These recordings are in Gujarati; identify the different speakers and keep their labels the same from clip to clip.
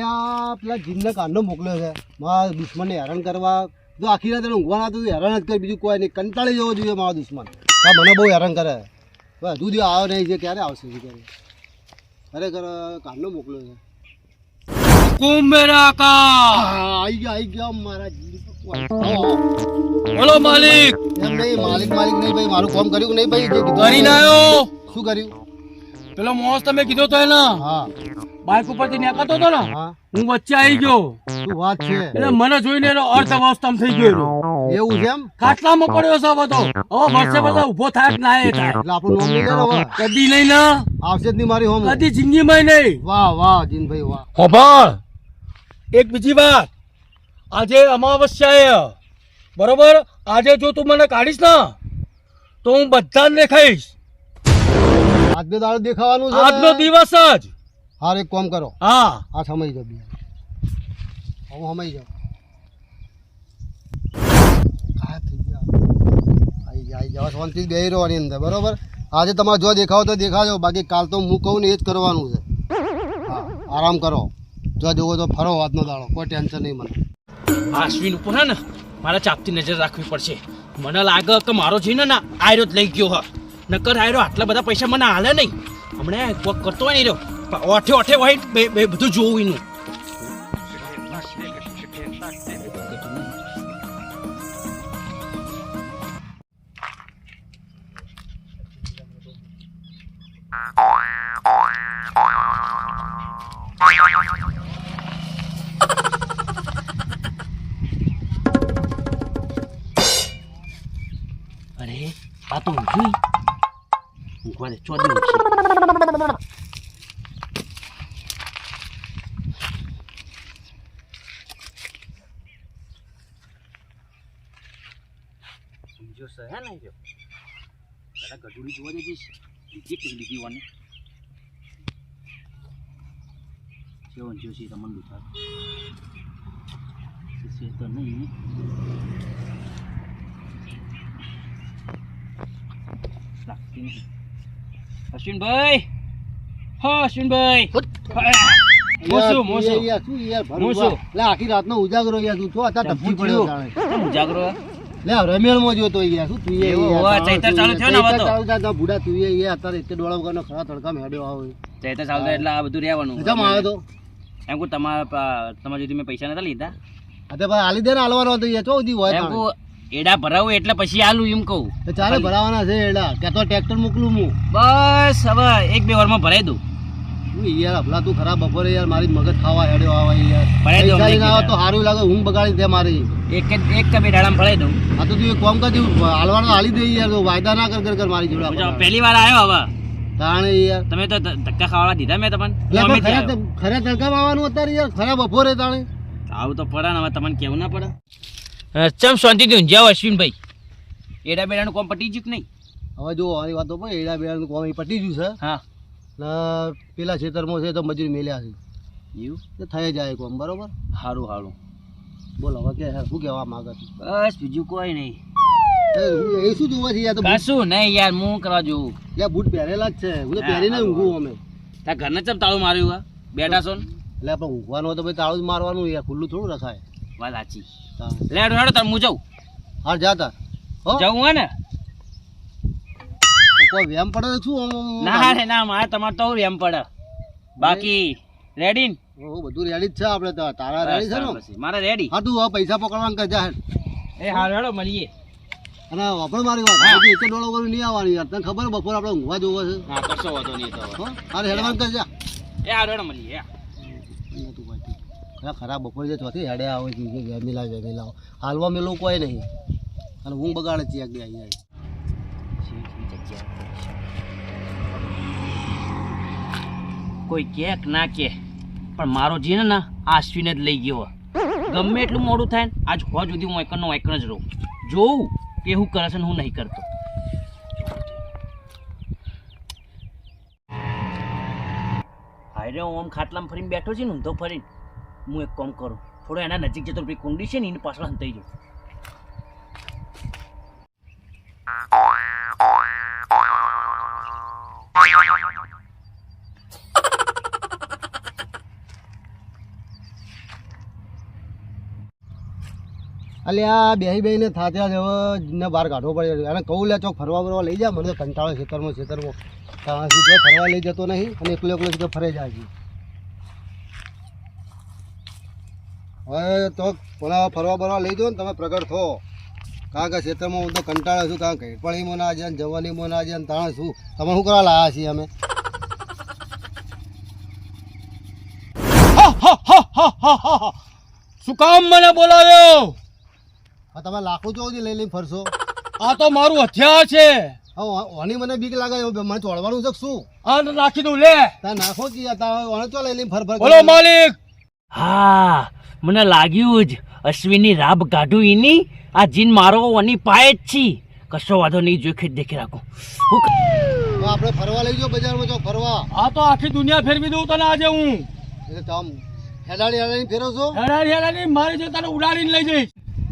Speaker 1: એટલે આ પેલા જીનને કાંડો મોકલ્યો છે. મારા દુશ્મનને હેરાન કરવા. જો આખી રાત એને ઊંઘવા ના તો હેરાન જ કરે. બીજું કોઈ નહીં. કંટાળી જવો જોઈએ મારા દુશ્મન. હા મને બહુ હેરાન કરે. હજુ દિવસ આવ્યો નહીં. છે ક્યારે આવશે ક્યારે. ખરેખર કાંડો મોકલ્યો છે.
Speaker 2: હુકુમ કા
Speaker 1: આઈ ગયા આઈ ગયા. મારા
Speaker 2: બોલો માલિક!
Speaker 1: એમ નહીં માલિક માલિક નહીં ભાઈ. મારું કામ કર્યું નહીં ભાઈ? જે કીધું શું કર્યું?
Speaker 2: પેલો મોસ તમે કીધો તો એને?
Speaker 1: હા.
Speaker 2: બાઇક ઉપરથી નેકાતો હતો ને?
Speaker 1: હું.
Speaker 2: વચ્ચે આવી ગયો.
Speaker 1: શું વાત છે?
Speaker 2: એટલે મને જોઈને એનો અર્થ અવસ્થામ થઈ ગયો
Speaker 1: એવું છે એમ?
Speaker 2: ખાટલામાં પડ્યો છે હવે તો હવે વર્ષે બધા ઊભો થાય કે ના એ થાય.
Speaker 1: એટલે આપણું નામ નહીં હવે?
Speaker 2: કદી નહીં ના?
Speaker 1: આવશે જ નહીં મારી હોમ.
Speaker 2: કદી જિંદગીમાં નહીં.
Speaker 1: વાહ વાહ જીનભાઈ વાહ.
Speaker 2: હોભાળ. એક બીજી વાત. આજે અમાવસ્યા બરોબર? આજે જો તું મને કાઢીશ ને તો હું બધાને દેખાઈશ
Speaker 1: આજનો દાડો દેખાવાનું છે
Speaker 2: આજનો દિવસ જ.
Speaker 1: હાર એક કામ કરો.
Speaker 2: હા.
Speaker 1: આ સમય જાઓ બે હું સમય જાઉં આ થઈ ગયા. આઈ ગયા આઈ ગયા. શાંતિ બે રહેવાની અંદર બરોબર? આજે તમારે જો દેખાવ તો દેખાજો. બાકી કાલ તો હું કહું ને એ જ કરવાનું છે. હા આરામ કરો. જો જોવો તો ફરો હાથનો દાડો. કોઈ ટેન્શન નહીં મને.
Speaker 2: આશ્વિન ઉપર ને મારે ચાપતી નજર રાખવી પડશે. મને લાગે કે મારો છે ના આયરો જ લઈ ગયો હ. નકર આવ્યો આટલા બધા પૈસા મને હાલે નહીં. હમણાં કોક કરતો હોય નહીં રહ્યો ઓઠે ઓઠે હોય બધું જોવું એનું અરે, આ તો ઊંઘી ઊંઘવા દે ચોદી ઊંઘી સમજો છે હે ને જો પેલા ગઢુડી જોવા જઈશ બીજી કઈ લીધી વાને કેવો જો છે તમને બુથા છે તો નહીં લાગતી નથી અશ્વિનભાઈ હા અશ્વિનભાઈ મોસું મોસુ
Speaker 1: મોસુ યાર, શું યાર, ભરું
Speaker 2: મોસું.
Speaker 1: લે, આખી રાતનો ઉજાગરો યાર, તું છો આતા ટપકી પડ્યો જાણે.
Speaker 2: જાગરો
Speaker 1: લે, રમેલમાં જોતો યાર, શું તું એ
Speaker 2: ચૈતર ચાલુ થયો ને હવે તો.
Speaker 1: ચૈતર ચાલુ થાય તો ભૂડા તું એ અત્યારે એટલે ડોળા વગરનો ખરા તડકા મેડ્યો આવે.
Speaker 2: ચૈતર ચાલતા એટલે આ બધું રહેવાનું
Speaker 1: જમ આવે તો
Speaker 2: એમ કહું તમારા તમારા જોડે મેં પૈસા નતા લીધા
Speaker 1: તે ભાઈ આલી દે ને આલવાનો હતો યાર, ચો સુધી હોય
Speaker 2: એમ એડા ભરાવું એટલે પછી આલું એમ કહું.
Speaker 1: ચાલે ભરાવાના છે એડા. કે તો ટ્રેક્ટર મોકલું હું.
Speaker 2: બસ હવે એક બે વારમાં ભરાઈ દઉં.
Speaker 1: યાર હમણાં તું ખરાબ બપોરે યાર મારી મગજ ખાવા હેડ્યો આવા યાર.
Speaker 2: ભરાઈ દઉં
Speaker 1: આવે તો સારું લાગે ઊંઘ બગાડી દે મારી.
Speaker 2: એક એક કે બે દાડામાં ભરાઈ દઉં.
Speaker 1: હા તો તું એક કામ કરજે હાલવાનો હાલી દે યાર વાયદા ના કર કર મારી જોડે.
Speaker 2: પહેલી વાર આવ્યો હવે.
Speaker 1: તાણે યાર.
Speaker 2: તમે તો ધક્કા ખાવાના દીધા મેં તમને?
Speaker 1: ખરા
Speaker 2: આવ્યો.
Speaker 1: ત- આવવાનું અત્યારે યાર ખરા બપોરે તાણે.
Speaker 2: આવું તો પડે ને હવે તમને કેવું ના પડે. ચમ શાંતિથી ઊંઝાઓ અશ્વિનભાઈ? એડા બેડાનું કોમ પટી ગયું કે નહીં?
Speaker 1: હવે જો આની વાતો પણ એડા બેડાનું કોમ એ પટી ગયું છે.
Speaker 2: હા.
Speaker 1: ને પેલા ખેતરમાં છે તો મજૂરી મેલ્યા છે.
Speaker 2: એવું?
Speaker 1: તો થઈ જાય કોમ બરોબર?
Speaker 2: સારું સારું
Speaker 1: બોલો હવે કે શું કહેવા માંગે છે?
Speaker 2: બસ બીજું કોઈ નહીં.
Speaker 1: એ શું જોવા છે યાર તો
Speaker 2: કશું નહીં યાર હું કરવા જોઉં.
Speaker 1: યાર બૂટ પહેરેલા જ છે. હું તો પહેરીને ઊંઘું અમે.
Speaker 2: ત્યાં ઘરને ચમ તાળું માર્યું હા બેઠા છો ને?
Speaker 1: એટલે આપણે ઊંઘવાનું હોય તો ભાઈ તાળું જ મારવાનું યાર ખુલ્લું થોડું રખાય.
Speaker 2: વાત સાચી. હેડો તાર હું જાઉં.
Speaker 1: હાલ જાતા હો?
Speaker 2: જાઉં હે ને?
Speaker 1: કોઈ વેમ પડે શું
Speaker 2: ના રે ના મારે તમારે તો વેમ પડે. બાકી રેડી ને?
Speaker 1: બધું રેડી જ છે આપણે તો. તારા રેડી છે ને?
Speaker 2: પછી. મારે રેડી
Speaker 1: હા તું પૈસા પકડવાનું કર જા
Speaker 2: એ હાલ હેડો મળીએ.
Speaker 1: અને આપણે મારી વાત.
Speaker 2: હા.
Speaker 1: હજી ડોળો વગર નહીં આવવાની યાર. તને ખબર બપોર આપણે ઊંઘવા જોવો છે
Speaker 2: હા કરશો વાંધો નહીં તો.
Speaker 1: હો? અરે હેડવાન કર
Speaker 2: એ હાલ હેડો મળીએ હા.
Speaker 1: ખરા ખરાબ બપોર જે ચોથી હેડે આવે છે કે વેમી લાવ વેમી લાવ હાલવા મેલું કોઈ નહીં. અને ઊંઘ બગાડે છે એક અહીંયા.
Speaker 2: કોઈ કે ના કે, પણ મારો જીને ના આશ્વીને જ લઈ ગયો. ગમે એટલું મોડું થાય ને, આજ હોજ સુધી હું એકનો એકનો જ રહું. જોઉં કે હું કરે છે ને, હું નહીં કરતો. હાયરે હું આમ ખાટલામાં ફરીને બેઠો છે ને, ઊંધો ફરીને. હું એક કામ કરું. થોડો એના નજીક જતો ભાઈ કુંડી છે ને એની પાછળ હંતાઈ જાઉં.
Speaker 1: અલે, આ બેહી બેહીને થાત્યા જવ ને બહાર કાઢવો પડે અને કહું, લે, ચોક ફરવા ફરવા લઈ જા, મને તો કંટાળો ખેતરમાં ખેતરમાં. ત્યાં સુધી ફરવા લઈ જતો નહીં, અને એકલો એકલો ફરે જાય છે. હવે તો પેલા ફરવા બરવા લઈ જાઓ ને તમે પ્રગટ થો. કારણ કે ખેતરમાં હું તો કંટાળો છું કારણ કે ઘેટપણીમાં ના છે ને જવાનીમાં ના છે તાણે શું? તમે શું કરવા લાયા છીએ અમે?
Speaker 3: શું કામ મને બોલાવ્યો?
Speaker 1: હા તમે લાખો ચોથી લઈ લઈને ફરશો.
Speaker 3: આ તો મારું હથિયાર છે.
Speaker 1: ઓની મને બીક લાગે એવું મને ચોડવાનું છે શું?
Speaker 3: આ નાખી દઉં લે.
Speaker 1: તા નાખો કે તા ઓને ચો લઈ લઈને ફર ફર
Speaker 3: બોલો માલિક.
Speaker 2: હા મને લાગ્યું જ અશ્વિનની રાબ કાઢું એની આ જીન મારો વાની પાય જ છી. કશો વાંધો નહીં જોખી દેખી રાખો. હું
Speaker 1: આપણે ફરવા લઈ જાઓ બજારમાં જો ફરવા.
Speaker 3: આ તો આખી દુનિયા ફેરવી દઉં તને આજે હું.
Speaker 1: એટલે તમ હેડાડી હેડાડી ફેરવશો
Speaker 3: હેડાડી હેડાડી મારી જો તને ઉડાડીને લઈ જઈશ.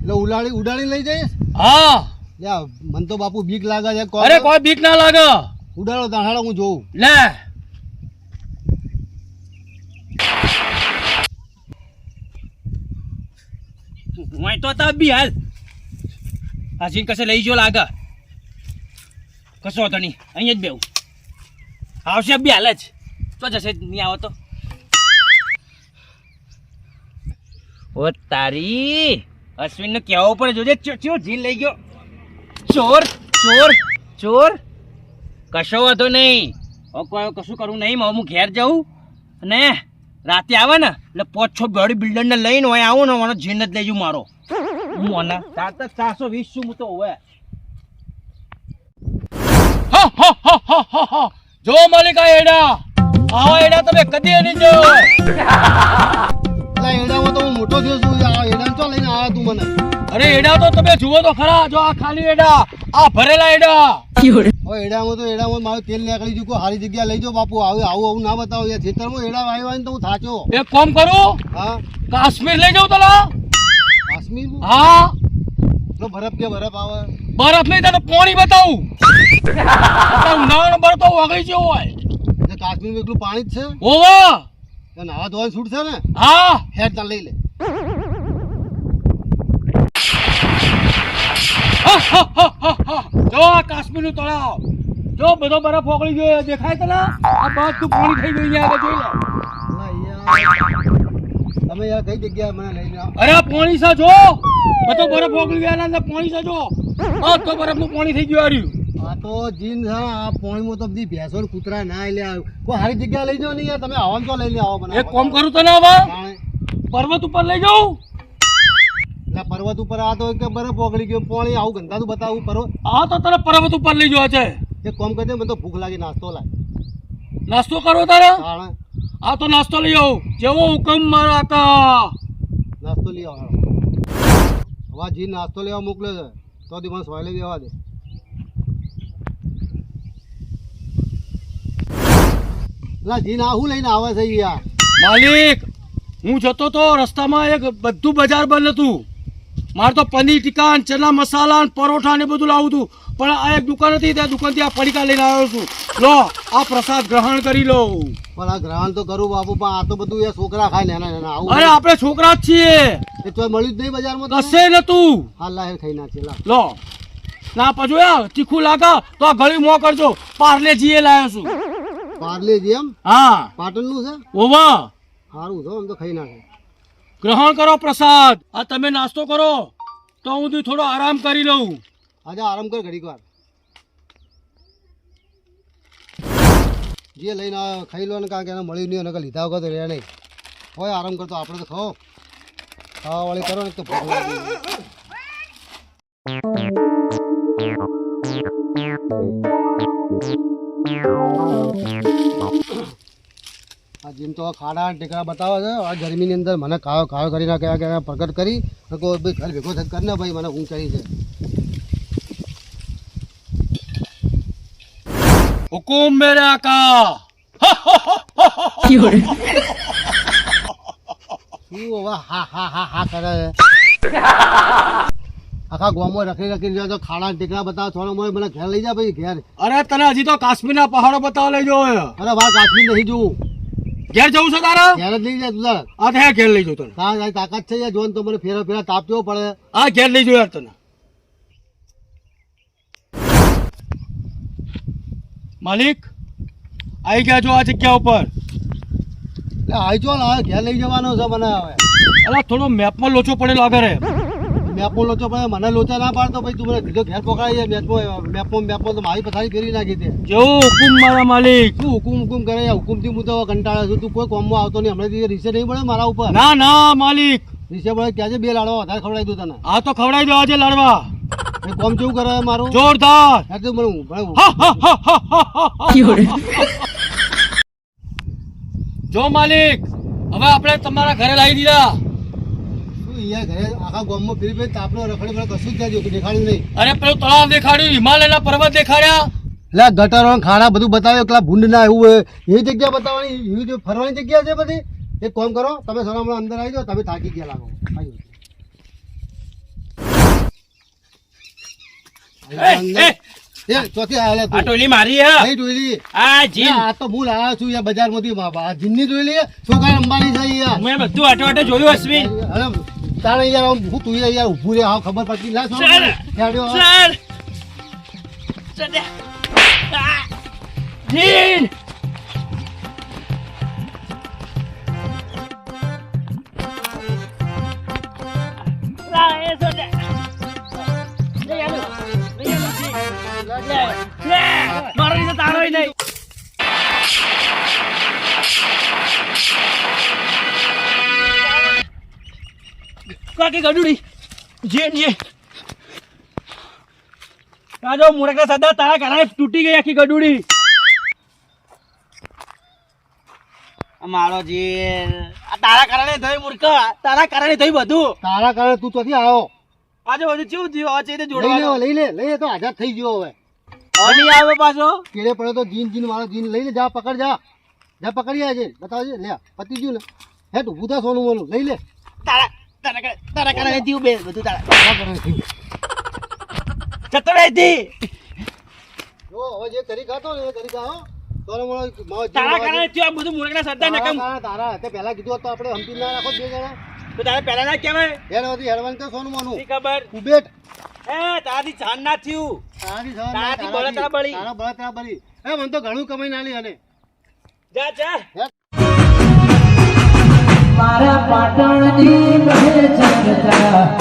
Speaker 1: એટલે ઉડાડી ઉડાડીને લઈ જઈશ?
Speaker 3: હા.
Speaker 1: યા મન તો બાપુ બીક લાગે છે
Speaker 3: અરે કોઈ બીક ના લાગે.
Speaker 1: ઉડાડો તાહાડો હું જોઉં.
Speaker 3: લે.
Speaker 2: હું તો તા બી હાલ. આ જીન કશે લઈ જો લાગે. કશો વાંધો નહીં. અહીંયા જ બેવું આવશે બી હાલ જ. તો જશે નહીં આવો તો ઓ તારી અશ્વિન ને કહેવો પડે. જોજે, ચો જીન લઈ ગયો. ચોર ચોર ચોર. કશો વાંધો નહીં. કશું કરવું નહીં. હું ઘેર જાઉં. અને રાતે આવે ને, એટલે પાંચ છ ગાડી બિલ્ડર ને લઈને હોય, આવું ને, મને જીન જ લેજો મારો. હું મને તાર તો ચારસો વીસ છું, હું તો હવે.
Speaker 3: જો માલિક એડા. આવો એડા તમે કદી નહીં
Speaker 1: જો એડામાં તો હું મોટો થયો છું એડા ચો લઈને આવ્યા તું મને.
Speaker 3: અરે એડા તો તમે જુઓ તો ખરા જો આ ખાલી એડા આ ભરેલા એડા.
Speaker 1: ઓ એડામાં તો એડામાં મારું તેલ નીકળી ચૂકો સારી જગ્યા લઈ જાઓ બાપુ. આવું આવું આવું ના બતાવો. યાર ખેતરમાં એડા હોય ને તો હું થાચો.
Speaker 3: એક કામ કરું
Speaker 1: હા?
Speaker 3: કાશ્મીર લઈ જાઉં તલા.
Speaker 1: કાશ્મીર
Speaker 3: હા.
Speaker 1: તો બરફ કે બરફ આવે?
Speaker 3: બરફ નહીં તને પાણી બતાવું. ઉનાળાનો બરફ તો ઓગળી જેવો હોય.
Speaker 1: એટલે કાશ્મીરમાં એટલું પાણી જ છે?
Speaker 3: ઓવા
Speaker 1: નાવા ધોવાનું છૂટ છે ને?
Speaker 3: હા.
Speaker 1: હેડ તાર લઈ લે
Speaker 3: હા, હા, હા, હા, હા. જો આ કાશ્મીરનું તળાવ જો બધો બરફ ઓગળી ગયો દેખાય તને? આ બધું પાણી થઈ ગયું અહીંયા આગળ જોઈ લે.
Speaker 1: તમે યાર કઈ જગ્યાએ મને લઈને
Speaker 3: અરે પાણી સા જો. બધો બરફ ઓગળી ગયા ને પાણી સા જો. આ તો બરફનું પાણી થઈ ગયું આર્યું.
Speaker 1: આ તો જીન ને, આ પોણીમાં તો બધી ભેંસો કૂતરા ના એટલે કોઈ સારી જગ્યા લઈ જાઓ ને યાર તમે આવવાનું તો લઈને આવો મને.
Speaker 3: એક કામ કરું તને હવે. પર્વત ઉપર લઈ જાઉં.
Speaker 1: એટલે પર્વત ઉપર આ તો કે બરફ ઓગળી ગયો પોણી આવું ગંધાતું બતાવું પર્વત.
Speaker 3: આ તો તને પર્વત ઉપર લઈ જવા છે.
Speaker 1: એક કોમ કરી મને તો ભૂખ લાગી નાસ્તો લાગે
Speaker 3: નાસ્તો કરો તારે? આ તો નાસ્તો લઈ આવું. જેવો હુકમ મારા આકા
Speaker 1: નાસ્તો લઈ આવો હવે જી નાસ્તો લેવા મોકલ્યો છે તો દી મને સોયલે લેવા દે. લા જી ના હું લઈને આવે છે યાર?
Speaker 3: માલિક હું જતો તો રસ્તામાં એક બધું બજાર બંધ હતું. મારે તો પનીર ટીકા ચના મસાલા પરોઠા ને બધું લાવું હતું પણ આ એક દુકાન હતી ત્યાં દુકાનથી આ પડીકા લઈને આવ્યો છું. લો આ પ્રસાદ ગ્રહણ કરી લો.
Speaker 1: પણ આ ગ્રહણ તો કરું બાપુ પણ આ તો બધું એ છોકરા ખાય નાના નાના આવું
Speaker 3: અરે આપણે છોકરા જ છીએ.
Speaker 1: એ તો મળ્યું જ નહીં બજારમાં?
Speaker 3: કશે નતું
Speaker 1: હા લાહેર ખાઈ નાખી લા
Speaker 3: લો. ના પછી યાર તીખું લાગે તો આ ગળી મો કરજો. પાર્લે જીએ લાવ્યો છું.
Speaker 1: પાર્લેજી એમ?
Speaker 3: હા.
Speaker 1: પાટણનું છે?
Speaker 3: ઓવા.
Speaker 1: સારું તો આમ તો ખાઈ નાખે
Speaker 3: ગ્રહણ કરો પ્રસાદ. આ તમે નાસ્તો કરો. તો હું થોડો આરામ કરી લઉં.
Speaker 1: આજે આરામ કર ઘડીક વાર. જે લઈને ખાઈ લો ને કારણ કે એને મળ્યું નહીં અને લીધા વગર તો રહે નહીં. હોય આરામ કરતો આપણે તો ખાઓ. ખાવા વાળી કરો ને તો ભૂખ લાગી આ જેમ તો ખાડા ટેકરા બતાવે છે. આ ગરમીની અંદર મને કાયો કાયો કરી નાખે કે એને પ્રગટ કરી. કહો ભાઈ ઘર ભેગો થઈ કરીને ભાઈ મને ઊંઘ કરી છે.
Speaker 3: હુકુમ મેરે આકા.
Speaker 1: શું હવે હા હા હા હા કરે? છે આખા ગામમાં રખડી રખી રહ્યો તો ખાડા ટેકરા બતાવો થોડા મોડે મને ઘેર લઈ જા ભાઈ ઘેર.
Speaker 3: અરે તને હજી તો કાશ્મીરના પહાડો બતાવવા લઈ જાઓ
Speaker 1: અરે ભાઈ કાશ્મીર નહીં જોવું
Speaker 3: ઘેર જવું છે તારે?
Speaker 1: ઘેર જ લઈ જાય તું તારે
Speaker 3: આ ઘેર લઈ જવું તને.
Speaker 1: તાર તાકાત છે યાર જોન તો મને ફેરા ફેરા તાપ કેવો પડે.
Speaker 3: આ ઘેર લઈ જવું યાર તને. માલિક આવી ગયા છો આ જગ્યા ઉપર?
Speaker 1: આવી જો ઘેર લઈ જવાનો છે મને હવે.
Speaker 3: અલા થોડો મેપમાં લોચો પડેલો આગળ હે.
Speaker 1: મેપો લોચો પણ મને લોચા ના પાડતો ભાઈ તું મને સીધો ઘેર પકડાઈ જાય મેપો મેપો મેપો તો મારી પથારી ફેરી નાખી દે
Speaker 3: જેવો હુકુમ મારા માલિક.
Speaker 1: તું હુકુમ હુકુમ કરે હુકુમથી હું તો કંટાળા છું તું કોઈ કોમમાં આવતો નહીં. હમણાં રીસે નહીં પડે મારા ઉપર?
Speaker 3: ના ના માલિક.
Speaker 1: રીસે પડે ક્યાં છે? બે લાડવા વધારે ખવડાવી દઉં તને.
Speaker 3: આ તો ખવડાવી દો આજે લાડવા.
Speaker 1: કોમ કેવું કરે મારું?
Speaker 3: જોરદાર.
Speaker 1: યાર તું મને હું- મને હું-
Speaker 3: હા, હા, હા, હા, હા, હા. જો માલિક હવે આપણે તમારા ઘરે લાવી દીધા.
Speaker 1: યાર ઘરે આખા ગામમાં ફરી ફરી તાપનો રખડે મને કશું જ નથી દેખાડ્યું નહીં.
Speaker 3: અરે પેલું તળાવ દેખાડ્યું હિમાલયના પર્વત દેખાડ્યા.
Speaker 1: એટલે ગટરો ખાડા બધું બતાવ્યું કે ભૂંડ ના એવું એવી જગ્યા બતાવવાની એવી ફરવાની જગ્યા છે બધી. એક કામ કરો તમે સલામત અંદર આવી જાઓ તમે થાકી ગયા લાગો. છોકરા અંબાની
Speaker 2: જોયું અશ્વિન.
Speaker 1: તારે યાર આમ હું તું યાર ઊભું રે હાવ ખબર પડતી. લા.
Speaker 2: સર સર જીન. મારો તારો નહીં. કાકી ગડુડી? જે જે. રાજો મુરકના સદા તારા કારણે તૂટી ગઈ આખી ગડુડી. મારો જે આ તારા કારણે થઈ મૂર્ખ. તારા કારણે થઈ બધું.
Speaker 1: તારા કારણે તું ચોથી આવ્યો
Speaker 2: આજે બધું કેવું થયું? આ છે તે
Speaker 1: લઈ લે
Speaker 2: જોડવા
Speaker 1: લઈ લે લઈ લે તો આઝાદ થઈ ગયો હવે.
Speaker 2: નહીં આવે પાછો?
Speaker 1: કેળે પડે તો જીન જીન મારો જીન. લઈ લે જા પકડ જા. જા પકડી આજે. બતાવજે. લે પતી ગયું ને. હે તું ભૂતા સોનું મોનું લઈ લે.
Speaker 2: તારા તારા તારા કારણે થયું બે બધું તારા
Speaker 1: તારા કારણે.
Speaker 2: જતો રહેતી.
Speaker 1: જો હવે જે કરી ખાતો ને એ કરી ખાઓ જીન
Speaker 2: તારા કારણે થયું આ બધું મુરકના સદા નકમ.
Speaker 1: તારા તે પહેલા કીધું હોત તો આપણે હંપી ના રાખો બે જણા.
Speaker 2: તો તારે પહેલા ના કહેવાય.
Speaker 1: હેડ હતી હેડવાનું તો સોનું મોનું.
Speaker 2: ખબર?
Speaker 1: ઉબેટ
Speaker 2: એ તારાથી જાન ના થયું.
Speaker 1: તારાથી સહન ના,
Speaker 2: તારાથી. બળતરા બળી.
Speaker 1: તારા બળતરા બળી. એ મને તો ઘણું કમાઈ નાલી અને
Speaker 2: જા જા.
Speaker 4: મારા પાટણની મહે જનતા